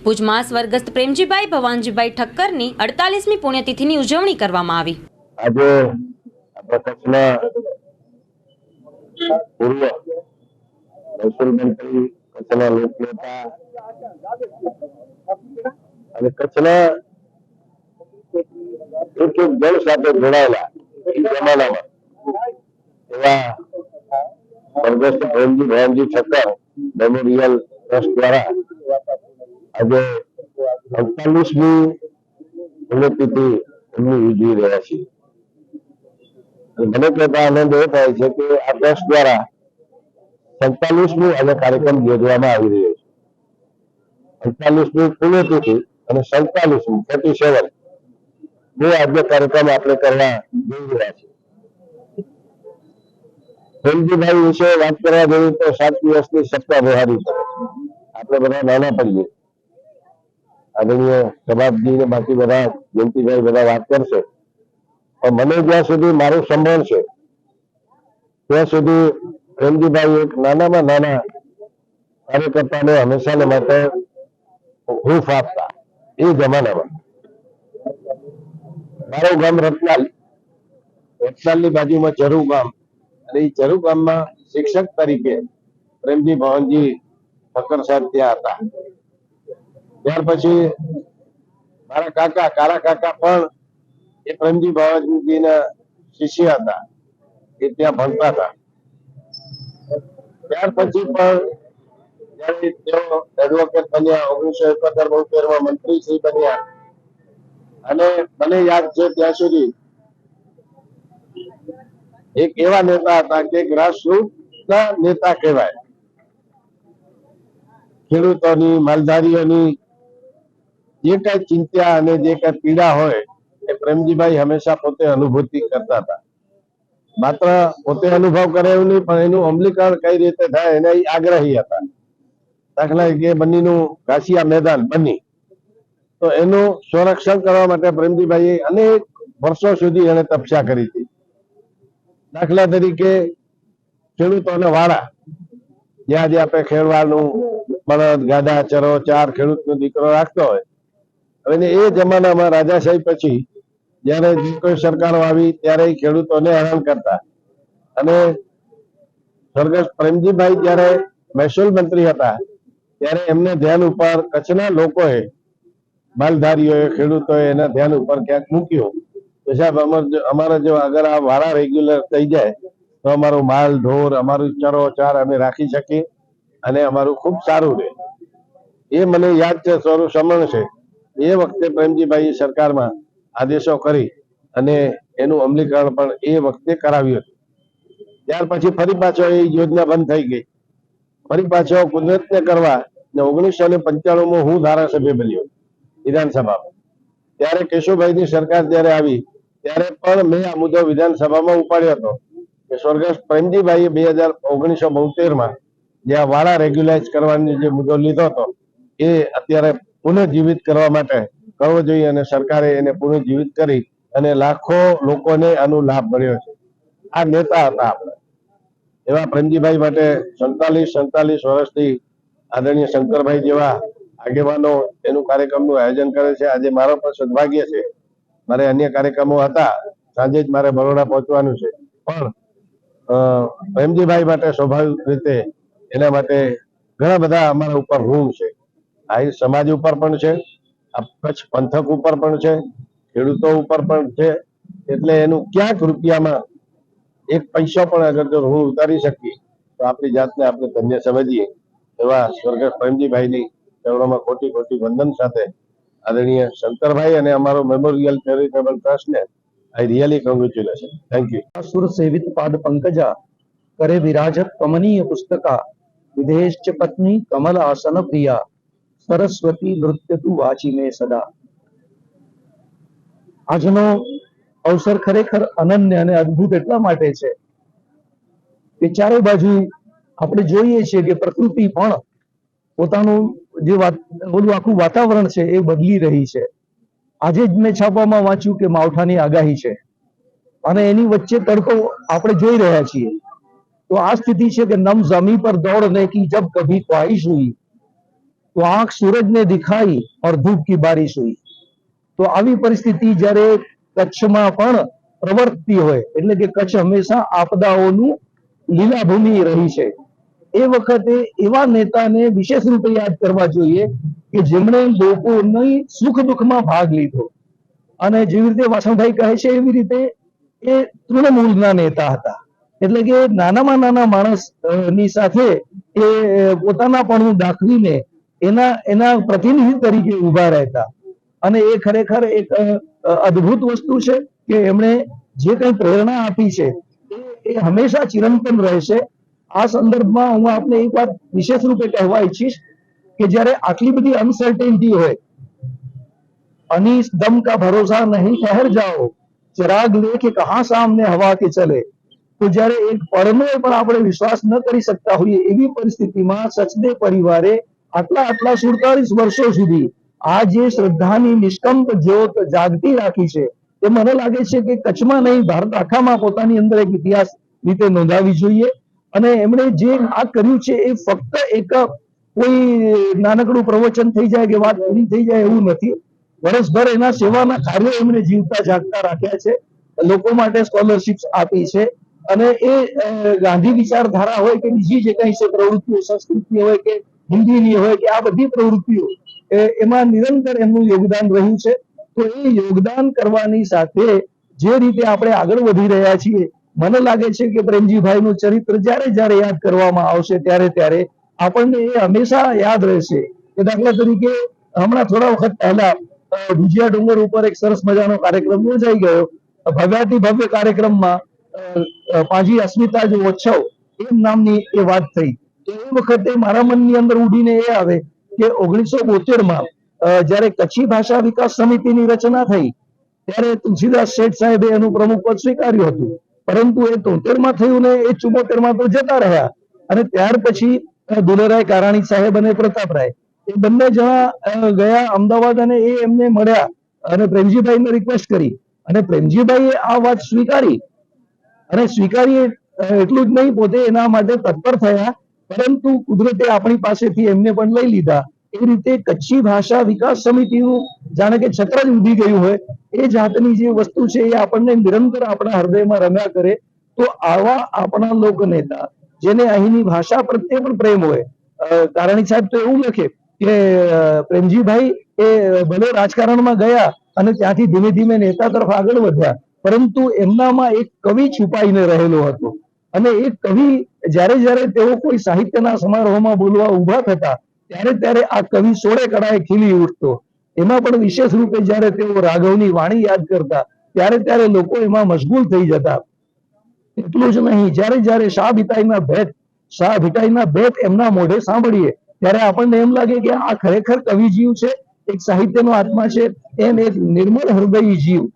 ભુજમાં સ્વર્ગસ્થ પ્રેમજીભાઈ ભવાનજીભાઈ ઠક્કરની અડતાલીસમી પુણ્યતિથિની ઉજવણી કરવામાં આવી. આજે પૂર્વ મહેસૂલ મંત્રી કચ્છના લોકનેતા અને કચ્છના એક એક દળ સાથે જોડાયેલા એ જમાનામાં એવા સ્વર્ગસ્થ પ્રેમજી ભવાનજી ઠક્કર મેમોરિયલ ટ્રસ્ટ દ્વારા આજે અડતાલીસમી પુણ્યતિથિ એમની ઉજવી રહ્યા છીએ મને કહેતા આનંદ એ થાય છે કે આ ટ્રસ્ટ દ્વારા સંતાલીસમી આજે કાર્યક્રમ યોજવામાં આવી રહ્યો છે. અડતાલીસમી પુણ્યતિથિ અને સંતાલીસમી થર્ટી સેવન બે આજે કાર્યક્રમ આપણે કરવા જઈ રહ્યા છીએ. પ્રેમજીભાઈ વિશે વાત કરવા જઈએ તો સાત દિવસની સત્તા છે. આપણે બધા નાના પડીએ. આદરણીય પ્રભાતજી ને બાકી બધા જયંતિભાઈ બધા વાત કરશે. પણ મને જ્યાં સુધી મારું સંભાળ ત્યાં સુધી પ્રેમજીભાઈ એક નાનામાં નાના કાર્યકર્તાને હંમેશાને માટે હૂંફ આપતા, એ જમાનામાં. મારું ગામ રત્નાલ રત્નાલની બાજુમાં ચરુ ગામ. અને એ ચરુ ગામમાં શિક્ષક તરીકે પ્રેમજી ભવનજી ઠક્કર સાહેબ ત્યાં હતા. ત્યાર પછી મારા કાકા, કારા કાકા પણ એ પ્રેમજી બાવાજીના શિષ્ય હતા, એ ત્યાં ભણતા હતા. ત્યાર પછી પણ તેઓ એડવોકેટ બન્યા, ઓગણીસો એકોતેર બોતેરમાં મંત્રી શ્રી બન્યા. અને મને યાદ છે ત્યાં સુધી એક એવા નેતા હતા કે ગ્રાસરૂટ ના નેતા કહેવાય. ખેડૂતોની, માલધારીઓની જે કઈ ચિંતા અને જે કઈ પીડા હોય, એ પ્રેમજીભાઈ હંમેશા પોતે અનુભૂતિ કરતા હતા. માત્ર પોતે અનુભવ કરે એવું નહીં, પણ એનું અમલીકરણ કઈ રીતે થાય એના આગ્રહી હતા. દાખલા કે બન્નીનું ઘાસિયા મેદાન બની તો એનું સંરક્ષણ કરવા માટે પ્રેમજીભાઈએ અનેક વર્ષો સુધી એને તપસ્યા કરી હતી. દાખલા તરીકે ખેડૂતોને વાળા જ્યાં જ્યાં આપણે ખેડવાનું બળદ ગાડા ચરો, ચાર ખેડૂતનો દીકરો રાખતો હોય હવે એ જમાનામાં રાજાશાહી પછી જ્યારે કોઈ સરકારો આવી ત્યારે ખેડૂતોને હેરાન કરતા. અને સ્વર્ગસ્થ પ્રેમજીભાઈ જ્યારે મહેસૂલ મંત્રી હતા, ત્યારે એમને ધ્યાન ઉપર કચ્છના લોકોએ, માલધારીઓએ, ખેડૂતોએ એના ધ્યાન ઉપર ક્યાંક મૂક્યું. કે સાહેબ, અમાર જો- અગર આ વાળા રેગ્યુલર થઈ જાય, તો અમારો માલ, ઢોર, અમારું ચરો ચાર અમે રાખી શકીએ અને અમારું ખૂબ સારું રહે. એ મને યાદ છે, સ્વરૂપ સમણ છે. એ વખતે પ્રેમજીભાઈ સરકારમાં આદેશો કરી અને એનું અમલીકરણ પણ એ વખતે કરાવ્યું હતું. ત્યાર પછી ફરી પાછો એ યોજના બંધ થઈ ગઈ. ફરી પાછો કુદરતને કરવા ઓગણીસો ને પંચાણું હું ધારાસભ્ય બન્યો વિધાનસભામાં. ત્યારે કેશુભાઈની સરકાર જયારે આવી, ત્યારે પણ મેં આ મુદ્દો વિધાનસભામાં ઉપાડ્યો હતો કે સ્વર્ગસ્થ પ્રેમજીભાઈએ બે હજાર ઓગણીસો બોતેરમાં જે વાળા રેગ્યુલાઇઝ કરવાની જે મુદ્દો લીધો હતો, એ અત્યારે પુનઃજીવિત કરવા માટે કરવો જોઈએ અને સરકારે એને પુનઃજીવિત કરી અને લાખો લોકોને આનો લાભ મળ્યો છે. આ નેતા હતા આપણે. એવા પ્રેમજીભાઈ માટે સંતાલીસ સંતાલીસ વર્ષથી આદરણીય શંકરભાઈ જેવા આગેવાનો એનું કાર્યક્રમનું આયોજન કરે છે. આજે મારો પણ સદભાગ્ય છે. મારે અન્ય કાર્યક્રમો હતા. સાંજે જ મારે બરોડા પહોંચવાનું છે. પણ પ્રેમજીભાઈ માટે સ્વાભાવિક રીતે એના માટે ઘણા બધા અમારા ઉપર ઋણ છે. આહિર સમાજ ઉપર પણ છે કચ્છ પંથક ઉપર પણ છે, ખેડૂતો ઉપર પણ છે, એટલે એનું ક્યાંક રૂપિયામાં એક પૈસા પણ અગર જો ઋણ ઉતારી શકીએ, તો આપણી જાતને આપણે ધન્ય સમજીએ. એવા સ્વર્ગસ્થ પ્રેમજીભાઈની ચરણોમાં કોટી કોટી વંદન સાથે આદરણીય શંકરભાઈ અને અમારો મેમોરિયલ ચેરિટેબલ ટ્રસ્ટને I really congratulation thank you સુર સેવિત પાદ પંકજા, કરે વિરાજત કમનીય પુસ્તકા, વિદેશ પત્ની કમલ આસન પ્રિયા. સરસ્વતી નૃત્ય તું વાચી મે સદા. આજનો અવસર ખરેખર અનન્ય અને અદ્ભુત એટલા માટે છે કે ચારે બાજુ આપણે જોઈએ છીએ કે પ્રકૃતિ પણ પોતાનું જે ઓલું આખું વાતાવરણ છે એ બદલી રહી છે. આજે જ મેં છાપામાં વાંચ્યું કે માવઠાની આગાહી છે. અને એની વચ્ચે તડકો આપણે જોઈ રહ્યા છીએ. તો આ સ્થિતિ છે કે નમ જમી પર દોડને કી જબ કભી ખ્વાહિશ હુઈ. તો આંખ સૂરજ ને દિખાઈ ઓર ધૂપ કી બારિશ હુઈ. તો આવી પરિસ્થિતિ જ્યારે કચ્છમાં પણ પ્રવર્તતી હોય, એટલે કે કચ્છ હંમેશા આપદાઓનું લીલાભૂમિ રહી છે. એ વખતે એવા નેતાને વિશેષ રૂપે યાદ કરવા જોઈએ કે જેમણે લોકોની સુખ દુઃખમાં ભાગ લીધો. અને જેવી રીતે વાસણભાઈ કહે છે, એવી રીતે એ તૃણમૂલના નેતા હતા. એટલે કે નાનામાં નાના માણસની સાથે એ પોતાના પણ દાખવીને એના એના પ્રતિનિધિ તરીકે ઊભા રહેતા. અને એ ખરેખર એક અદ્ભુત વસ્તુ છે કે એમણે જે કંઈ પ્રેરણા આપી છે, એ હંમેશા ચિરંતન રહેશે. આ સંદર્ભમાં હું આપને એક વાત વિશેષ રૂપે કહેવા ઈચ્છીશ કે જ્યારે આટલી બધી અનસર્ટેનિટી હોય, અનીસ દમ કા ભરોસા નહીં ઠહેર જાઓ ચિરાગ લે કે કહા સામને હવા કે ચલે, તો જ્યારે એક પળનો પણ આપણે વિશ્વાસ ન કરી શકતા હોઈએ એવી પરિસ્થિતિમાં સચદે પરિવારે આટલા આટલા સુડતાલીસ વર્ષો સુધી આ જે શ્રદ્ધાની નિષ્કંપ જ્યોત જાગતી રાખી છે એ મને લાગે છે કે કચ્છમાં નહીં, ભારત આખામાં પોતાની અંદર એક ઇતિહાસ રીતે નોંધાવી જોઈએ. અને એમણે જે આ કર્યું છે, એ ફક્ત એક કોઈ નાનકડું પ્રવચન થઈ જાય કે વાત પૂરી થઈ જાય એવું નથી. વર્ષભર એના સેવાના કાર્યો એમણે જીવતા જાગતા રાખ્યા છે, લોકો માટે સ્કોલરશિપ્સ આપી છે. અને એ ગાંધી વિચારધારા હોય કે બીજી જે કઈ છે, પ્રવૃત્તિઓ, સંસ્કૃતિ હોય કે હિન્દીની હોય કે આ બધી પ્રવૃત્તિઓ એમાં નિરંતર એમનું યોગદાન રહ્યું છે. તો એ યોગદાન કરવાની સાથે જે રીતે આપણે આગળ વધી રહ્યા છીએ, મને લાગે છે કે પ્રેમજીભાઈનું ચરિત્ર જ્યારે જ્યારે યાદ કરવામાં આવશે, ત્યારે ત્યારે આપણને એ હંમેશા યાદ રહેશે કે દાખલા તરીકે હમણાં થોડા વખત પહેલા ભુજિયા ડુંગર ઉપર એક સરસ મજાનો કાર્યક્રમ યોજાઈ ગયો. ભવ્યાતિ ભવ્ય કાર્યક્રમમાં પાજી અસ્મિતા જે ઓછવ એમ નામની એ વાત થઈ. એ વખતે મારા મનની અંદર ઉડીને એ આવે કે ઓગણીસો બોતેરમાં જયારે કચ્છી ભાષા વિકાસ સમિતિની રચના થઈ, ત્યારે તુલસીદાસ શેઠ સાહેબે એનું પ્રમુખ પદ સ્વીકાર્યું હતું. પરંતુ એ તોતેરમાં થયું ને એ ચુમોતેરમાં તો જતા રહ્યા. અને ત્યાર પછી દુલેરાય કારાણી સાહેબ અને પ્રતાપરાય, એ બંને જણા ગયા અમદાવાદ અને એ એમને મળ્યા. અને પ્રેમજીભાઈને રિક્વેસ્ટ કરી. અને પ્રેમજીભાઈએ આ વાત સ્વીકારી. અને સ્વીકારી એટલું જ નહીં, પોતે એના માટે તત્પર થયા પરંતુ કુદરતે આપણી પાસેથી એમને પણ લઈ લીધા. એ રીતે કચ્છી ભાષા વિકાસ સમિતિનું જાણે કે છત્ર જ ઉડી ગયું હોય, એ જાતની જે વસ્તુ છે એ આપણને નિરંતર આપણા હૃદયમાં રમ્યા કરે, તો આવા આપણા લોકનેતા જેને અહીંની ભાષા પ્રત્યે પણ પ્રેમ હોય કારણી સાહેબ તો એવું લખે કે પ્રેમજીભાઈ, એ ભલે રાજકારણમાં ગયા અને ત્યાંથી ધીમે ધીમે નેતા તરફ આગળ વધ્યા, પરંતુ એમનામાં એક કવિ છુપાઈને રહેલો હતો. અને એ કવિ જ્યારે જ્યારે તેઓ કોઈ સાહિત્યના સમારોહમાં બોલવા ઊભા થતા, ત્યારે ત્યારે આ કવિ સોળે કળાએ ખીલી ઉઠતો. એમાં પણ વિશેષ રૂપે જ્યારે તેઓ રાઘવની વાણી યાદ કરતા, ત્યારે ત્યારે લોકો એમાં મશગુલ થઈ જતા. એટલું જ નહીં, જ્યારે જ્યારે શાહ ભીતાઈના ભેટ, શાહ ભીટાઈના ભેટ એમના મોઢે સાંભળીએ, ત્યારે આપણને એમ લાગે કે આ ખરેખર કવિ જીવ છે, એક સાહિત્યનો આત્મા છે, એમ એક નિર્મળ હૃદયી જીવ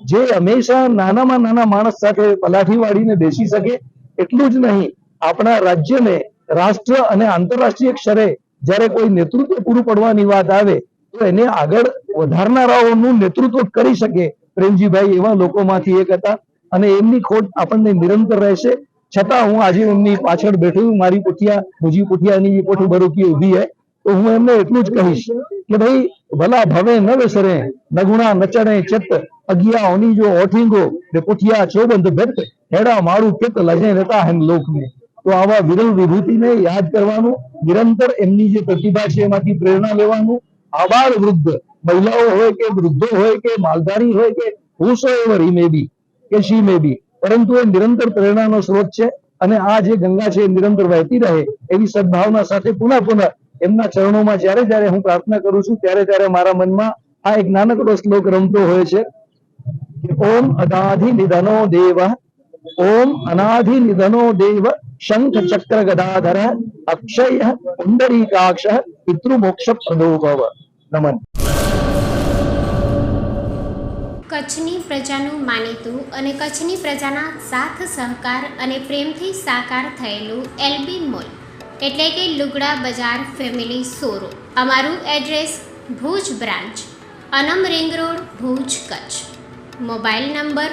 જે હંમેશા નાનામાં નાના માણસ સાથે પલાઠી વાળીને બેસી શકે એટલું જ નહીં, આપણા રાજ્યને રાષ્ટ્ર અને આંતરરાષ્ટ્રીય ક્ષરે જ્યારે કોઈ નેતૃત્વ પૂરું પડવાની વાત આવે, તો એને આગળ વધારનારાઓનું નેતૃત્વ કરી શકે પ્રેમજીભાઈ એવા લોકોમાંથી એક હતા. અને એમની ખોટ આપણને નિરંતર રહેશે. છતાં હું આજે એમની પાછળ બેઠું મારી પુઠિયા બીજી પુઠિયાની પોઠી બરોકી ઊભી છે. તો હું એમને એટલું જ કહીશ કે ભાઈ, ભલા ભવે ન વેસરે, નગુણા નચણે ચત અગિયા ઓની જો ઓઠીંગો, ને પુઠિયા ચોબંધ ભેટ હેડા મારું કિત લજે રહેતા હેમ લોકને. તો આવા વિરલ વિભૂતિને યાદ કરવાનું, નિરંતર એમની જે પ્રતિભા છે એમાંથી પ્રેરણા લેવાનું. આબાળ વૃદ્ધ, મહિલાઓ હોય કે વૃદ્ધો હોય કે માલધારી હોય કે whosoever he મે બી કે શી મે બી પરંતુ એ નિરંતર પ્રેરણાનો સ્ત્રોત છે અને આ જે ગંગા છે એ નિરંતર વહેતી રહે એવી સદભાવના સાથે પુનઃ પુનઃ એમના ચરણોમાં જ્યારે જ્યારે હું પ્રાર્થના કરું છું, ત્યારે ત્યારે મારા મનમાં આ એક નાનકડો શ્લોક રમતો હોય છે ઓમ અનાધિ નિધનો દેવ ઓમ अनाधि निधनो देव शंख चक्र गदाधर अक्षय पुंडरीकाक्ष पितृमोक्ष ભવ નમન કચ્છની પ્રજાનું માનીતું અને કચ્છની પ્રજાના સાથ, સહકાર અને પ્રેમથી સાકાર થયેલું એલબી મોલ, એટલે કે લુગડા બજાર ફેમિલી સોરો અમારું એડ્રેસ ભુજ બ્રાન્ચ, અનમ ring road, Bhuj Kutch. Mobile number